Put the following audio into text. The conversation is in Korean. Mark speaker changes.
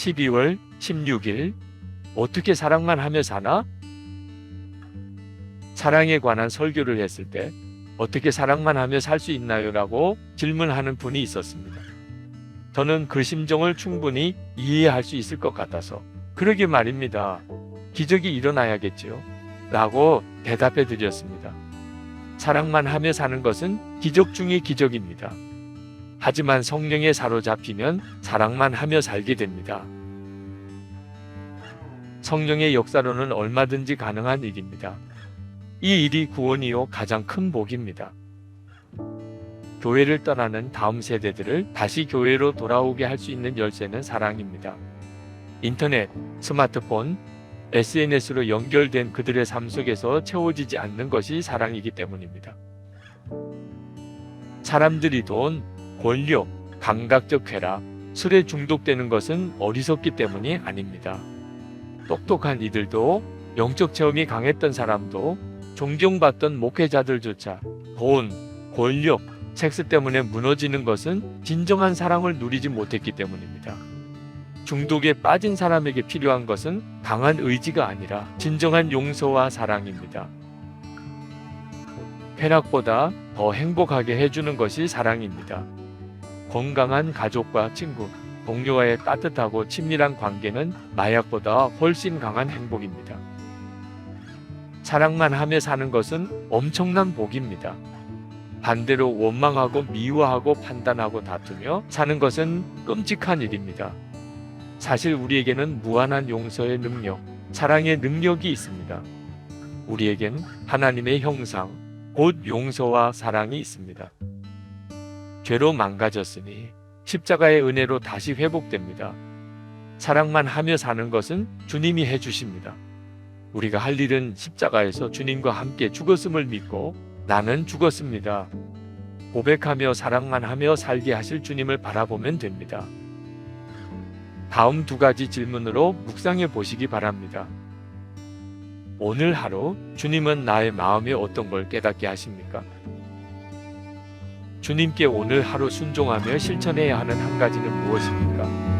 Speaker 1: 12월 16일 어떻게 사랑만 하며 사나? 사랑에 관한 설교를 했을 때 어떻게 사랑만 하며 살 수 있나요? 라고 질문하는 분이 있었습니다. 저는 그 심정을 충분히 이해할 수 있을 것 같아서 그러게 말입니다. 기적이 일어나야겠지요. 라고 대답해 드렸습니다. 사랑만 하며 사는 것은 기적 중의 기적입니다. 하지만 성령에 사로잡히면 사랑만 하며 살게 됩니다. 성령의 역사로는 얼마든지 가능한 일입니다. 이 일이 구원이요 가장 큰 복입니다. 교회를 떠나는 다음 세대들을 다시 교회로 돌아오게 할 수 있는 열쇠는 사랑입니다. 인터넷, 스마트폰, SNS로 연결된 그들의 삶 속에서 채워지지 않는 것이 사랑이기 때문입니다. 사람들이 돈, 권력, 감각적 쾌락, 술에 중독되는 것은 어리석기 때문이 아닙니다. 똑똑한 이들도 영적 체험이 강했던 사람도 존경받던 목회자들조차 돈, 권력, 섹스 때문에 무너지는 것은 진정한 사랑을 누리지 못했기 때문입니다. 중독에 빠진 사람에게 필요한 것은 강한 의지가 아니라 진정한 용서와 사랑입니다. 쾌락보다 더 행복하게 해주는 것이 사랑입니다. 건강한 가족과 친구, 동료와의 따뜻하고 친밀한 관계는 마약보다 훨씬 강한 행복입니다. 사랑만 하며 사는 것은 엄청난 복입니다. 반대로 원망하고 미워하고 판단하고 다투며 사는 것은 끔찍한 일입니다. 사실 우리에게는 무한한 용서의 능력, 사랑의 능력이 있습니다. 우리에겐 하나님의 형상, 곧 용서와 사랑이 있습니다. 죄로 망가졌으니 십자가의 은혜로 다시 회복됩니다. 사랑만 하며 사는 것은 주님이 해주십니다. 우리가 할 일은 십자가에서 주님과 함께 죽었음을 믿고 나는 죽었습니다. 고백하며 사랑만 하며 살게 하실 주님을 바라보면 됩니다. 다음 두 가지 질문으로 묵상해 보시기 바랍니다. 오늘 하루 주님은 나의 마음에 어떤 걸 깨닫게 하십니까? 주님께 오늘 하루 순종하며 실천해야 하는 한 가지는 무엇입니까?